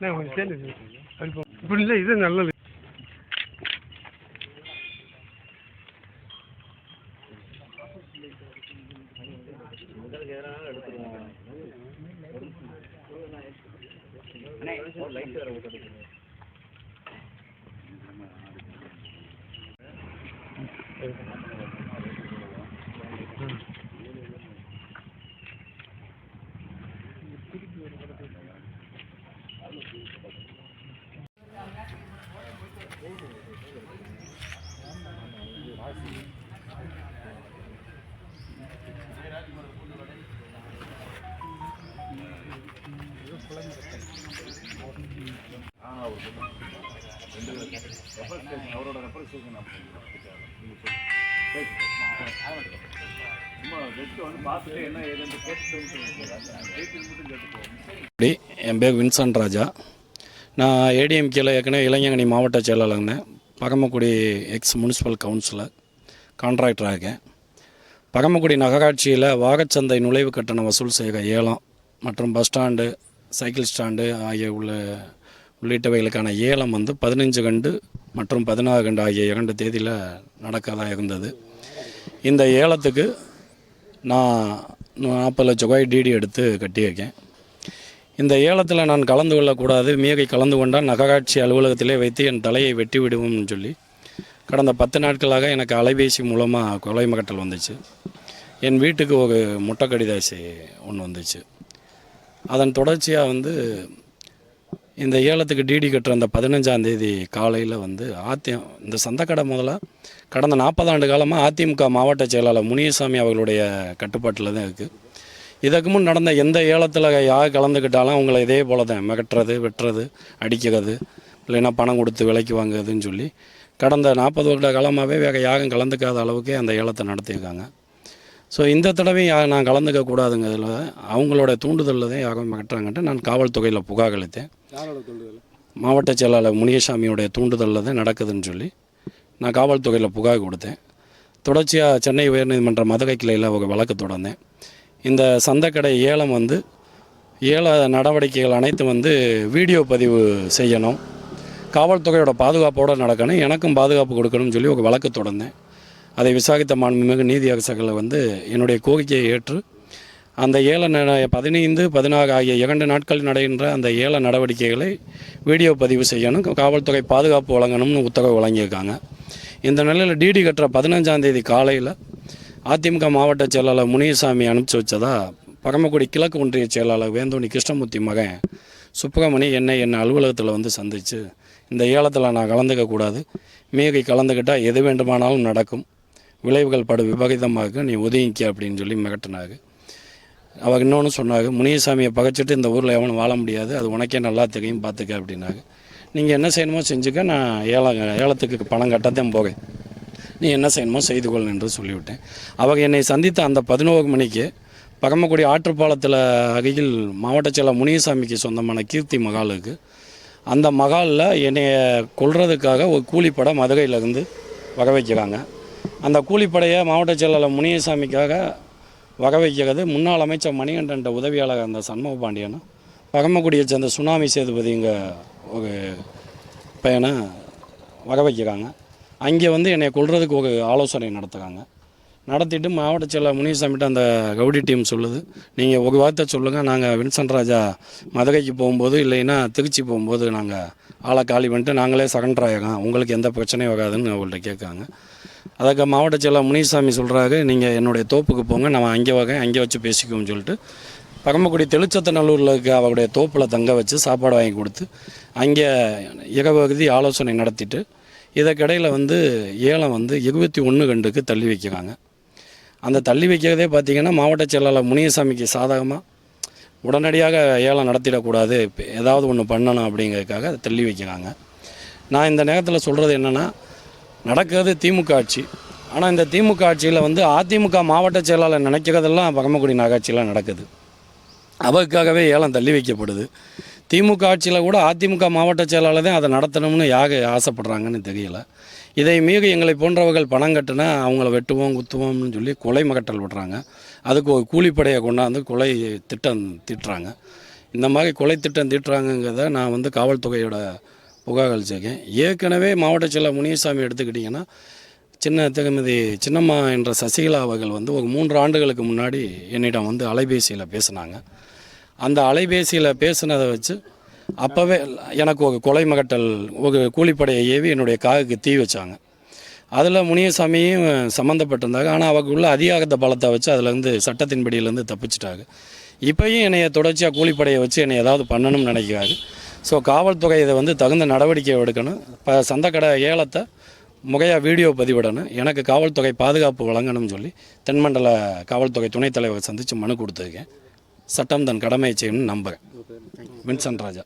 நான் கொஞ்சம் சேர்ந்து அப்படி இப்படி இல்லை இது நல்லது அப்படி என் பேர் வின்சன் ராஜா. நான் ஏடிஎம்கேல ஏற்கனவே இளைஞரணி மாவட்ட செயலாளர் பகமக்குடி பரமக்குடி எக்ஸ் முனிசிபல் கவுன்சிலர் கான்ட்ராக்டராக இருக்கேன். பரமக்குடி நகராட்சியில் வாகச்சந்தை நுழைவு கட்டணம் வசூல் செய்கிற ஏலம் மற்றும் பஸ் ஸ்டாண்டு சைக்கிள் ஸ்டாண்டு ஆகிய உள்ள உள்ளிட்டவைகளுக்கான ஏலம் வந்து பதினஞ்சு கண்டு மற்றும் பதினாறு கண்டு ஆகிய இரண்டு தேதியில் நடக்கதாக இருந்தது. இந்த ஏலத்துக்கு நான் நாற்பது லட்ச ரூபாய் டிடி எடுத்து கட்டியிருக்கேன். இந்த ஏலத்தில் நான் கலந்து கொள்ளக்கூடாது. மீறி கலந்து கொண்டால் நகராட்சி அலுவலகத்திலே வைத்து என் தலையை வெட்டி விடுவோம்னு சொல்லி கடந்த பத்து நாட்களாக எனக்கு அலைபேசி மூலமாக கொலை மகட்டல் வந்துச்சு. என் வீட்டுக்கு ஒரு முட்டை கடிதாசி ஒன்று வந்துச்சு. அதன் தொடர்ச்சியாக வந்து இந்த ஏலத்துக்கு டிடி கட்டுற அந்த பதினஞ்சாம் தேதி காலையில் வந்து அதி இந்த சந்தக்கடை முதல்ல கடந்த நாற்பது ஆண்டு காலமாக அதிமுக மாவட்ட செயலாளர் முனியசாமி அவர்களுடைய கட்டுப்பாட்டில் தான் இருக்குது இதற்கு முன் நடந்த எந்த ஏலத்தில் யார் கலந்துக்கிட்டாலும் அவங்கள இதே போல தான் மிகட்டுறது வெட்டுறது அடிக்கிறது இல்லைன்னா பணம் கொடுத்து விலைக்கு வாங்குறதுன்னு சொல்லி கடந்த நாற்பது வருட காலமாகவே வேக யாகம் கலந்துக்காத அளவுக்கே அந்த ஏலத்தை நடத்தியிருக்காங்க. ஸோ இந்த தடவை நான் கலந்துக்க கூடாதுங்கிறதுல அவங்களோட தூண்டுதலில் தான் யாரும் மிரட்டுறாங்கன்ட்டு நான் காவல்துறையில் புகார் அளித்தேன். மாவட்ட செயலாளர் முனியசாமியோடைய தூண்டுதலில் தான் நடக்குதுன்னு சொல்லி நான் காவல்துறையில் புகார் கொடுத்தேன். தொடர்ச்சியாக சென்னை உயர்நீதிமன்ற மதுரை கிளையில் ஒரு வழக்கு தொடர்ந்தேன். இந்த சந்தைக்கடை ஏலம் வந்து ஏல நடவடிக்கைகள் அனைத்தும் வந்து வீடியோ பதிவு செய்யணும். காவல்துறையோட பாதுகாப்போடு நடக்கணும். எனக்கும் பாதுகாப்பு கொடுக்கணும்னு சொல்லி ஒரு வழக்கு தொடர்ந்தேன். அதை விசாரித்த மாண்புமிகு நீதியாக சகலை வந்து என்னுடைய கோரிக்கையை ஏற்று அந்த ஏல பதினைந்து பதினாறு ஆகிய இரண்டு நாட்கள் நடைகின்ற அந்த ஏல நடவடிக்கைகளை வீடியோ பதிவு செய்யணும் காவல்துறை பாதுகாப்பு வழங்கணும்னு உத்தரவு வழங்கியிருக்காங்க. இந்த நிலையில் டிடி கட்டுற பதினஞ்சாம் தேதி காலையில் அதிமுக மாவட்ட செயலாளர் முனியசாமி அனுப்பிச்சி வச்சதா பரமக்குடி கிழக்கு ஒன்றிய செயலாளர் வேந்தோணி கிருஷ்ணமூர்த்தி மகன் சுப்பிரமணி என்னை என் அலுவலகத்தில் வந்து சந்தித்து இந்த ஏலத்தில் நான் கலந்துக்கக்கூடாது மீறி கலந்துக்கிட்டால் எது வேண்டுமானாலும் நடக்கும். விளைவுகள் படு விபகிதமாக நீ ஒதுங்கிக்க அப்படின்னு சொல்லி மிகட்டினாங்க அவங்க இன்னொன்று சொன்னாங்க முனியசாமியை பகைச்சிட்டு இந்த ஊரில் எவனும் வாழ முடியாது. அது உனக்கே நல்லா தெரியும் பார்த்துக்க அப்படின்னாங்க நீங்கள் என்ன செய்யணுமோ செஞ்சுக்க நான் ஏலம் ஏலத்துக்கு பணம் கட்டத்தான் போக நீ என்ன செய்யணுமோ செய்து கொள் என்று சொல்லிவிட்டேன். அவங்க என்னை சந்தித்த அந்த பதினோரு மணிக்கு பகமக்குடி ஆற்றுப்பாலத்தில் அருகில் மாவட்ட செயலர் முனியசாமிக்கு சொந்தமான கீர்த்தி மகாலுக்கு அந்த மகாலில் என்னைய கொள்றதுக்காக ஒரு கூலிப்படை மதுரையிலேருந்து வர வைக்கிறாங்க. அந்த கூலிப்படையை மாவட்ட செயலாளர் முனியசாமிக்காக வக வைக்கிறது. முன்னாள் அமைச்சர் மணிகண்டன் உதவியாளர் அந்த சண்முக பாண்டியனும் பகமக்குடியை சேர்ந்த சுனாமி சேதுபதிங்க ஒரு பையனை வக வைக்கிறாங்க. அங்கே வந்து என்னை கொள்றதுக்கு ஒரு ஆலோசனை நடத்துகிறாங்க நடத்திட்டு மாவட்ட செயலர் முனிசாமிகிட்ட அந்த கவுடி டீம் சொல்லுது. நீங்கள் ஒரு வார்த்தை சொல்லுங்கள் நாங்கள் வின்சன் ராஜா மதுரைக்கு போகும்போது இல்லைன்னா திருச்சி போகும்போது நாங்கள் ஆளை காலி பண்ணிட்டு நாங்களே சரண்டர் உங்களுக்கு எந்த பிரச்சனையும் வராதுன்னு அவங்கள்ட்ட கேட்காங்க அதுக்கு மாவட்ட செயலர் முனிசாமி சொல்கிறாரு நீங்கள் என்னுடைய தோப்புக்கு போங்க நான் அங்கே வரேன் அங்கே வச்சு பேசிக்குவோம்னு சொல்லிட்டு. பரமக்குடி தெளிச்சத்தநல்லூரில் இருக்க அவருடைய தோப்பில் தங்க வச்சு சாப்பாடு வாங்கி கொடுத்து அங்கே இரவகுதி ஆலோசனை நடத்திட்டு இதற்கிடையில் வந்து ஏலம் வந்து இருபத்தி ஒன்று கண்டுக்கு தள்ளி வைக்கிறாங்க. அந்த தள்ளி வைக்கிறதே பார்த்திங்கன்னா மாவட்ட செயலாளர் முனியசாமிக்கு சாதகமாக உடனடியாக ஏலம் நடத்திடக்கூடாது ஏதாவது ஒன்று பண்ணணும் அப்படிங்கிறதுக்காக தள்ளி வைக்கிறாங்க. நான் இந்த நேரத்தில் சொல்கிறது என்னென்னா நடக்கிறது திமுக ஆட்சி. ஆனால் இந்த திமுக ஆட்சியில் வந்து அதிமுக மாவட்ட செயலாளர் நினைக்கிறதெல்லாம் பரமக்குடி நகராட்சியில் நடக்குது. அவருக்காகவே ஏலம் தள்ளி வைக்கப்படுது. திமுக ஆட்சியில் கூட அதிமுக மாவட்ட செயலாளர் தான் அதை நடத்தணும்னு யாக ஆசைப்படுறாங்கன்னு தெரியல. இதை மீறி எங்களை போன்றவர்கள் பணம் கட்டினா அவங்கள வெட்டுவோம் குத்துவோம்னு சொல்லி கொலை மகட்டல் விடுறாங்க. அதுக்கு ஒரு கூலிப்படையை கொண்டாந்து கொலை திட்டம் தீட்டுறாங்க. இந்த மாதிரி கொலை திட்டம் தீட்டுறாங்கங்கிறத நான் வந்து காவல்துறையோட புகார் அளிச்சிருக்கேன் ஏற்கனவே மாவட்ட செயலர் முனியசாமி எடுத்துக்கிட்டிங்கன்னா சின்ன திருமதி சின்னம்மா என்ற சசிகலா அவர்கள் வந்து ஒரு மூன்று ஆண்டுகளுக்கு முன்னாடி என்னிடம் வந்து அலைபேசியில் பேசினாங்க. அந்த அலைபேசியில் பேசினதை வச்சு அப்போவே எனக்கு ஒரு கொலை மகட்டல் ஒரு கூலிப்படையை ஏவி என்னுடைய காகுக்கு தீ வச்சாங்க. அதில் முனியசாமியும் சம்மந்தப்பட்டிருந்தாங்க ஆனால் அவருக்குள்ள அதிகாரத்தை பலத்தை வச்சு அதுலேருந்து சட்டத்தின்படியிலேருந்து தப்பிச்சிட்டாங்க இப்பயும் என்னைய தொடர்ச்சியாக கூலிப்படையை வச்சு என்னை ஏதாவது பண்ணணும்னு நினைக்கிறாரு. ஸோ காவல்துறை இதை வந்து தகுந்த நடவடிக்கை எடுக்கணும். இப்போ சந்தக்கடை ஏலத்தை முறையாக வீடியோ பதிவிடணும். எனக்கு காவல்துறை பாதுகாப்பு வழங்கணும்னு சொல்லி தென்மண்டல காவல்துறை துணைத் தலைவர் சந்தித்து மனு கொடுத்துருக்கேன். சட்டம் தன் கடமையை செய்யணும்னு நம்புகிறேன் வின்சன் ராஜா.